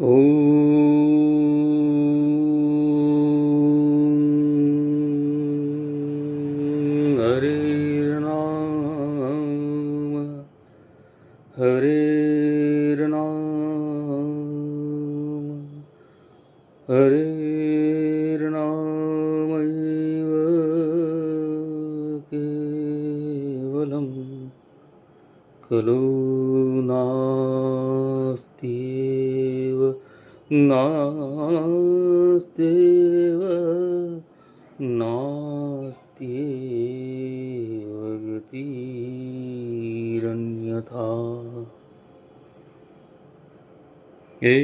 ॐ हरेर्णाम हरेर्णाम हरेर्णामैव केवलं खलु ना नास्त्येव नास्त्येव गतिरन्यथा हे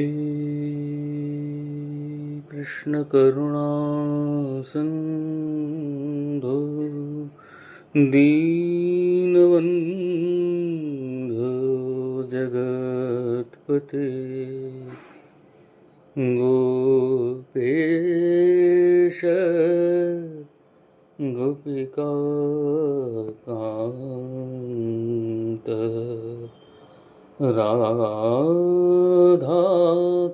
कृष्णकरुणासिन्धो दीनबन्धो जगत्पते। গোপেশ গোপিকা কান্ত রাধা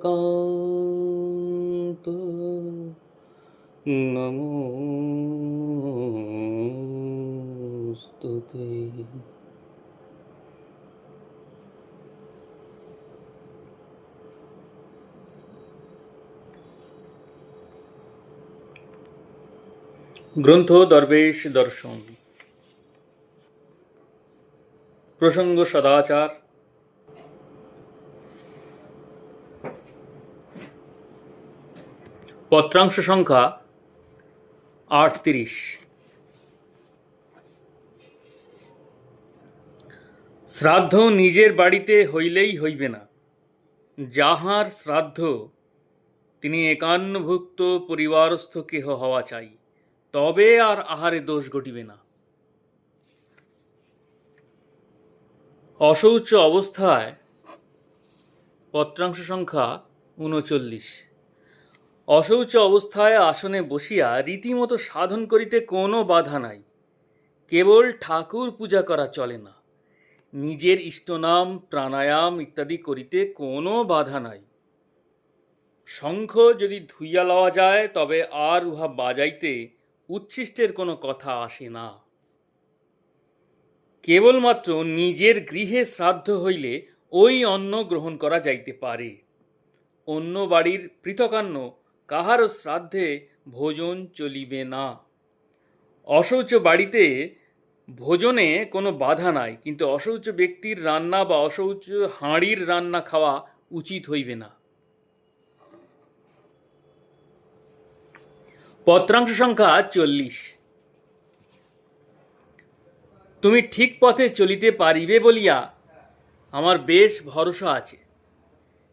কান্ত নমস্তুতে গ্রন্থ দরবেশ দর্শন। প্রসঙ্গ সদাচার। পত্রাংশ সংখ্যা আটত্রিশ। শ্রাদ্ধ নিজের বাড়িতে হইলেই হইবে না। যাহার শ্রাদ্ধ, তিনি একান্নভুক্ত পরিবারস্থ কেহ হওয়া চাই। তবে আর আহারে দোষ ঘটিবে না। অশৌচ অবস্থায় পত্রাংশ সংখ্যা উনচল্লিশ। অশৌচ অবস্থায় আসনে বসিয়া রীতিমতো সাধন করিতে কোনো বাধা নাই। কেবল ঠাকুর পূজা করা চলে না। নিজের ইষ্টনাম, প্রাণায়াম ইত্যাদি করিতে কোনো বাধা নাই। শঙ্খ যদি ধুইয়া লওয়া যায়, তবে আর উহা বাজাইতে উচ্ছিষ্টের কোনো কথা আসে না। কেবলমাত্র নিজের গৃহে শ্রাদ্ধ হইলে ওই অন্ন গ্রহণ করা যাইতে পারে। অন্য বাড়ির পৃথকান্ন কাহারও শ্রাদ্ধে ভোজন চলিবে না। অশৌচ বাড়িতে ভোজনে কোনো বাধা নাই, কিন্তু অশৌচ ব্যক্তির রান্না বা অশৌচ হাঁড়ির রান্না খাওয়া উচিত হইবে না। পত্রাংশ সংখ্যা চল্লিশ। তুমি ঠিক পথে চলিতে পারিবে বলিয়া আমার বেশ ভরসা আছে।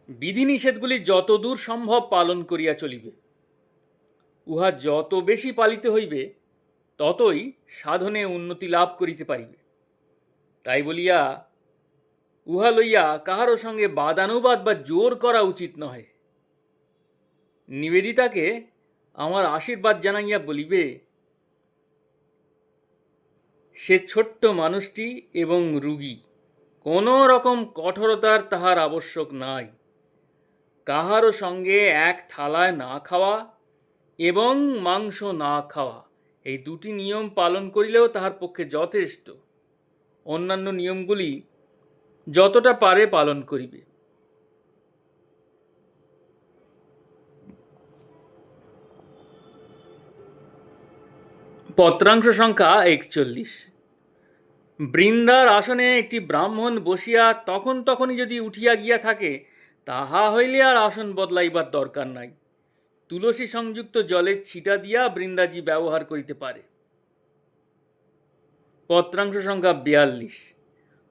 বিধিনিষেধগুলি যতদূর সম্ভব পালন করিয়া চলিবে। উহা যত বেশি পালিত হইবে, ততই সাধনে উন্নতি লাভ করিতে পারিবে। তাই বলিয়া উহা লইয়া কাহারও সঙ্গে বাদানুবাদ বা জোর করা উচিত নহে। নিবেদিতাকে আমার আশীর্বাদ জানাইয়া বলিবে, সে ছোট্ট মানুষটি এবং রুগী কোনো রকম কঠোরতার তাহার আবশ্যক নাই। কাহারও সঙ্গে এক থালায় না খাওয়া এবং মাংস না খাওয়া, এই দুটি নিয়ম পালন করিলেও তাহার পক্ষে যথেষ্ট। অন্যান্য নিয়মগুলি যতটা পারে পালন করিবে। পত্রাংশ সংখ্যা একচল্লিশ। বৃন্দার আসনে একটি ব্রাহ্মণ বসিয়া তখন তখনই যদি উঠিয়া গিয়া থাকে, তাহা হইলে আর আসন বদলাইবার দরকার নাই। তুলসী সংযুক্ত জলে ছিটা দিয়া বৃন্দাজি ব্যবহার করিতে পারে। পত্রাংশ সংখ্যা বিয়াল্লিশ।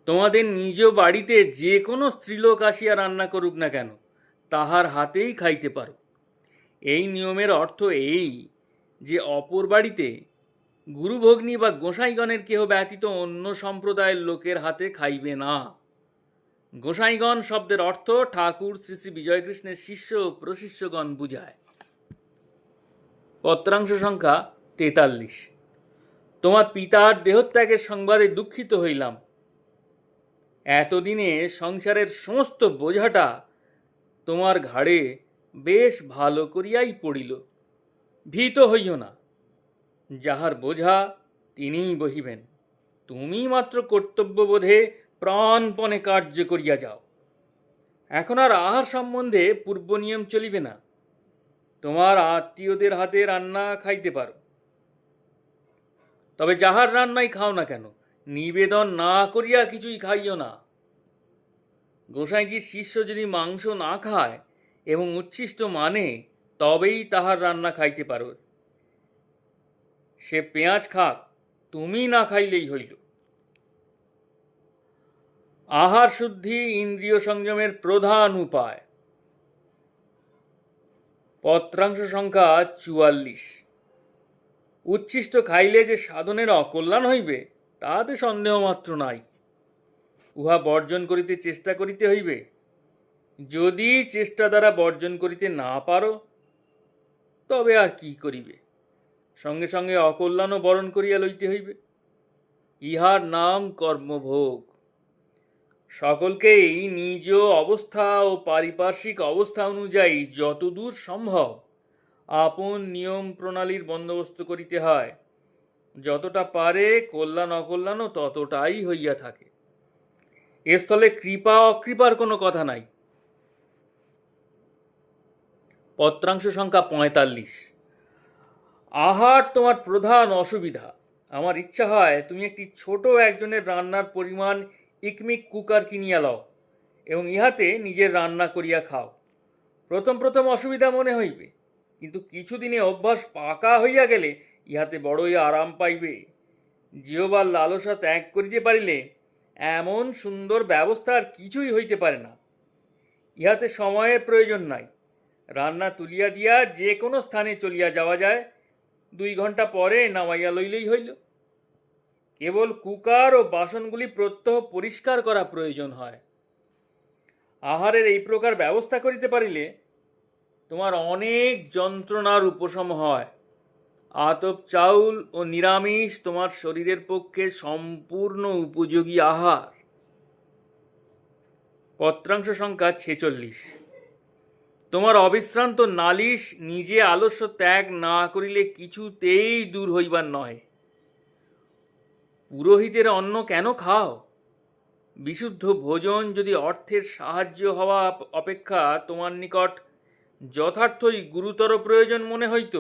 তোমাদের নিজ বাড়িতে যে কোনো স্ত্রীলোক আসিয়া রান্না করুক না কেন, তাহার হাতেই খাইতে পারো। এই নিয়মের অর্থ এই যে, অপর বাড়িতে গুরুভগ্নী বা গোসাইগণের কেহ ব্যতীত অন্য সম্প্রদায়ের লোকের হাতে খাইবে না। গোসাইগণ শব্দের অর্থ ঠাকুর শ্রী শ্রী বিজয়কৃষ্ণের শিষ্য ও প্রশিষ্যগণ বুঝায়। পত্রাংশ সংখ্যা তেতাল্লিশ। তোমার পিতার দেহত্যাগের সংবাদে দুঃখিত হইলাম। এতদিনে সংসারের সমস্ত বোঝাটা তোমার ঘাড়ে বেশ ভালো করিয়াই পড়িল। ভীত হইও না। যাহার বোঝা তিনিই বহিবেন। তুমি মাত্র কর্তব্যবোধে প্রাণপণে কার্য করিয়া যাও। এখন আর আহার সম্বন্ধে পূর্ব নিয়ম চলিবে না। তোমার আত্মীয়দের হাতে রান্না খাইতে পারো। তবে যাহার রান্নাই খাও না কেন, নিবেদন না করিয়া কিছুই খাইও না। গোসাইজির শিষ্য যদি মাংস না খায় এবং উচ্ছিষ্ট মানে তবেই তাহার রান্না খাইতে পারো। সে পেঁয়াজ খাক তুমি না খাইলেই হইল। আহার শুদ্ধি ইন্দ্রিয় সংযমের প্রধান উপায়। পত্রাংশ সংখ্যা চুয়াল্লিশ। উচ্ছিষ্ট খাইলে যে সাধনের অকল্যাণ হইবে তাহাতে সন্দেহ মাত্র নাই। উহা বর্জন করিতে চেষ্টা করিতে হইবে। যদি চেষ্টা দ্বারা বর্জন করিতে না পারো, তবে আর কি করিবে? সঙ্গে সঙ্গে অকল্যাণও বরণ করিয়া লইতে হইবে। ইহার নাম কর্মভোগ। সকলকেই নিজ অবস্থা ও পারিপার্শ্বিক অবস্থা অনুযায়ী যতদূর সম্ভব আপন নিয়ম প্রণালীর বন্দোবস্ত করিতে হয়। যতটা পারে কল্যাণ অকল্যাণও ততটাই হইয়া থাকে। এ স্থলে কৃপা অকৃপার কোনো কথা নাই। পত্রাংশ সংখ্যা পঁয়তাল্লিশ। আহার তোমার প্রধান অসুবিধা। আমার ইচ্ছা হয় তুমি একটি ছোট একজনের রান্নার পরিমাণ ইকমিক কুকার কিনিয়া লও এবং ইহাতে নিজের রান্না করিয়া খাও। প্রথম প্রথম অসুবিধা মনে হইবে, কিন্তু কিছুদিনে অভ্যাস পাকা হইয়া গেলে ইহাতে বড়ই আরাম পাইবে। জিহবার লালসা ত্যাগ করিতে পারিলে এমন সুন্দর ব্যবস্থা আর কিছুই হইতে পারে না। ইহাতে সময়ের প্রয়োজন নাই। রান্না তুলিয়া দিয়া যে কোনো স্থানে চলিয়া যাওয়া যায় দুই ঘণ্টা পরে নামাইয়া লইলেই হইল। কেবল কুকার ও বাসনগুলি প্রত্যহ পরিষ্কার করা প্রয়োজন হয়। আহারের এই প্রকার ব্যবস্থা করিতে পারিলে তোমার অনেক যন্ত্রণার উপশম হয়। আতপ চাউল ও নিরামিষ তোমার শরীরের পক্ষে সম্পূর্ণ উপযোগী আহার। পত্রাংশ সংখ্যা ছেচল্লিশ। তোমার অবিশ্রান্ত নালিশ নিজে আলস্য ত্যাগ না করিলে কিছুতেই দূর হইবার নয়। পুরোহিতের অন্ন কেন খাও? বিশুদ্ধ ভোজন যদি অর্থের সাহায্য হওয়া অপেক্ষা তোমার নিকট যথার্থই গুরুতর প্রয়োজন মনে হইত,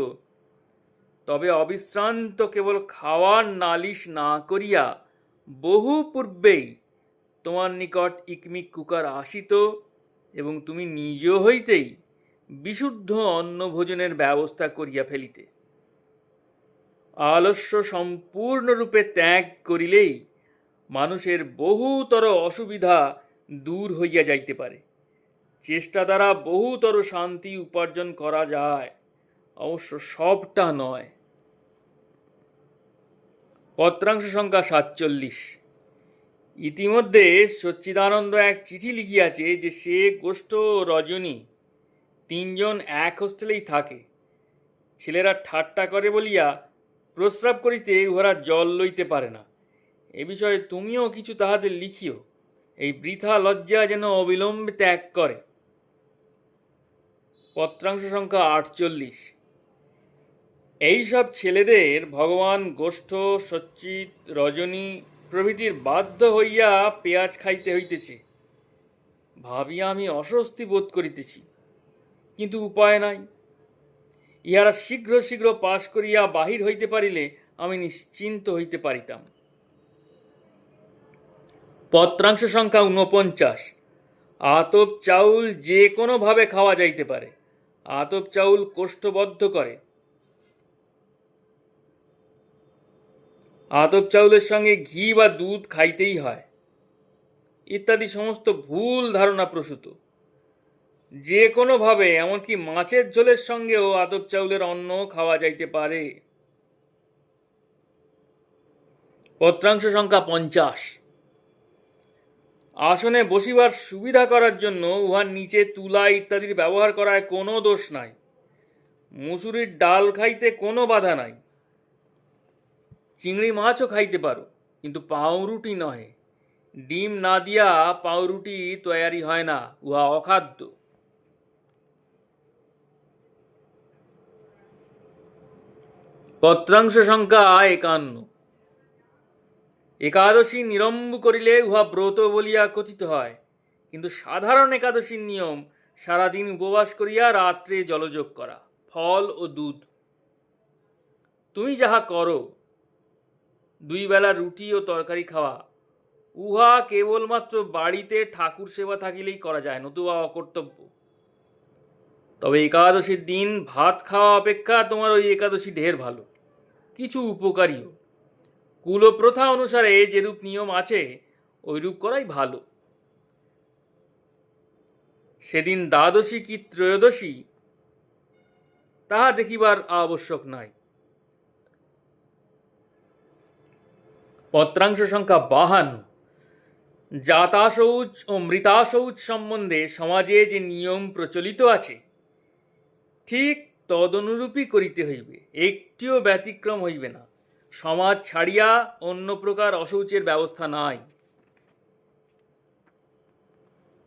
তবে অবিশ্রান্ত কেবল খাওয়ার নালিশ না করিয়া বহু পূর্বেই তোমার নিকট ইকমিক কুকার আসিত এবং তুমি নিজ হইতেই বিশুদ্ধ অন্ন ভোজনের ব্যবস্থা করিয়া ফেলিতে। আলস্য সম্পূর্ণরূপে ত্যাগ করিলেই মানুষের বহুতর অসুবিধা দূর হইয়া যাইতে পারে। চেষ্টা দ্বারা বহুতর শান্তি উপার্জন করা যায়, অবশ্য সবটা নয়। পত্রাংশ সংখ্যা সাতচল্লিশ। ইতিমধ্যে সচ্চিদানন্দ এক চিঠি লিখিয়াছে যে সে গোষ্ঠ রজনী, তিনজন এক হোস্টেলেই থাকে। ছেলেরা ঠাট্টা করে বলিয়া প্রস্রাব করিতে উহারা জল লইতে পারে না। এ বিষয়ে তুমিও কিছু তাহাদের লিখিও। এই বৃথা লজ্জা যেন অবিলম্বে ত্যাগ করে। পত্রাংশ সংখ্যা আটচল্লিশ। এইসব ছেলেদের ভগবান গোষ্ঠ, সচ্চিত, রজনী প্রভৃতির বাধ্য হইয়া পেঁয়াজ খাইতে হইতেছে। ভাবিয়া আমি অস্বস্তি বোধ করিতেছি, কিন্তু উপায় নাই। ইহারা শীঘ্র শীঘ্র পাশ করিয়া বাহির হইতে পারিলে আমি নিশ্চিন্ত হইতে পারিতাম। পত্রাংশ সংখ্যা ঊনপঞ্চাশ। আতপ চাউল যে কোনোভাবে খাওয়া যাইতে পারে। আতপ চাউল কোষ্ঠবদ্ধ করে। আতপ চাউলের সঙ্গে ঘি বা দুধ খাইতেই হয়। ইত্যাদি সমস্ত ভুল ধারণা প্রসূত। যে কোনোভাবে, এমনকি মাছের ঝোলের সঙ্গেও আতপ চাউলের অন্ন খাওয়া যাইতে পারে। পত্রাংশ সংখ্যা পঞ্চাশ। আসনে বসিবার সুবিধা করার জন্য উহার নিচে তুলা ইত্যাদির ব্যবহার করায় কোনো দোষ নাই। মুসুরির ডাল খাইতে কোনো বাধা নাই। চিংড়ি মাছও খাইতে পারো, কিন্তু পাউরুটি নহে। ডিম না দিয়া পাউরুটি তৈয়ারি হয় না, উহা অখাদ্য। পত্রাংশ সংখ্যা একান্ন। একাদশী নিরম্ব করিলে উহা ব্রত বলিয়া কথিত হয়, কিন্তু সাধারণ একাদশীর নিয়ম সারাদিন উপবাস করিয়া রাত্রে জলযোগ করা, ফল ও দুধ। তুমি যাহা করো দুই বেলা রুটি ও তরকারি খাওয়া। উহা কেবলমাত্র বাড়িতে ঠাকুর সেবা থাকিলেই করা যায়, নতুবা অকর্তব্য। তবে একাদশীর দিন ভাত খাওয়া অপেক্ষা তোমার ওই একাদশী ঢের ভালো। কিছু উপকারীও। কুলপ্রথা অনুসারে যেরূপ নিয়ম আছে ওইরূপ করাই ভালো। সেদিন দ্বাদশী কি ত্রয়োদশী, তাহা দেখিবার আবশ্যক নাই। পত্রাংশ সংখ্যা বাহান্ন। জাতাশৌচ ও মৃতাশৌচ সম্বন্ধে সমাজে যে নিয়ম প্রচলিত আছে, ঠিক তদনুরূপই করিতে হইবে, একটিও ব্যতিক্রম হইবে না। সমাজ ছাড়িয়া অন্য প্রকার অশৌচের ব্যবস্থা নাই।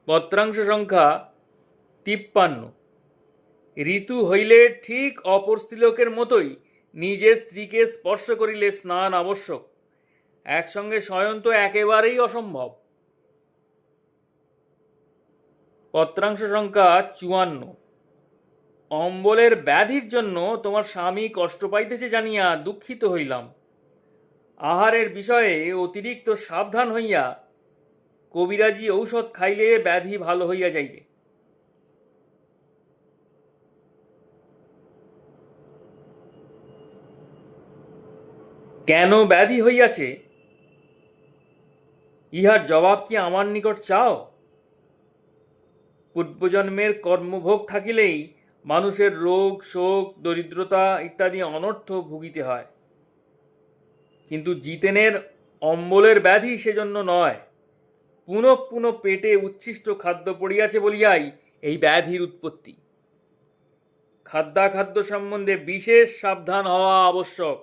পত্রাংশ সংখ্যা তিপ্পান্ন। ঋতু হইলে ঠিক অপর স্ত্রীলোকের মতোই নিজের স্ত্রীকে স্পর্শ করিলে স্নান আবশ্যক। একসঙ্গে শয়ন তো একেবারেই অসম্ভব। পত্রাংশ সংখ্যা চুয়ান্ন। অম্বলের ব্যাধির জন্য তোমার স্বামী কষ্ট পাইতেছে জানিয়া দুঃখিত হইলাম। আহারের বিষয়ে অতিরিক্ত সাবধান হইয়া কবিরাজি ঔষধ খাইলে ব্যাধি ভালো হইয়া যাইবে। কেন ব্যাধি হইয়াছে? ইহার জবাব কি আমার নিকট চাও? পূর্বজন্মের কর্মভোগ থাকিলেই মানুষের রোগ, শোক, দরিদ্রতা ইত্যাদি অনর্থ ভুগিতে হয়। কিন্তু জিতেনের অম্বলের ব্যাধি সেজন্য নয়। পুনঃ পুনঃ পেটে উচ্ছিষ্ট খাদ্য পড়িয়াছে বলিয়াই এই ব্যাধির উৎপত্তি। খাদ্যাখাদ্য সম্বন্ধে বিশেষ সাবধান হওয়া আবশ্যক।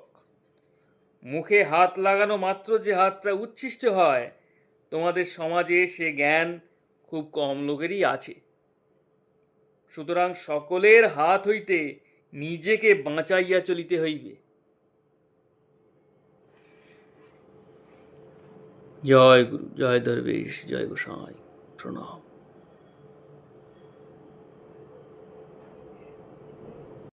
মুখে হাত লাগানো মাত্র যে হাতটা উচ্ছিষ্ট হয় তোমাদের সমাজে সে জ্ঞান খুব কম লোকেরই আছে। সুতরাং সকলের হাত হইতে নিজেকে বাঁচাইয়া চলিতে হইবে। জয় গুরু, জয় দরবেশ, জয় গোসাই, প্রণাম।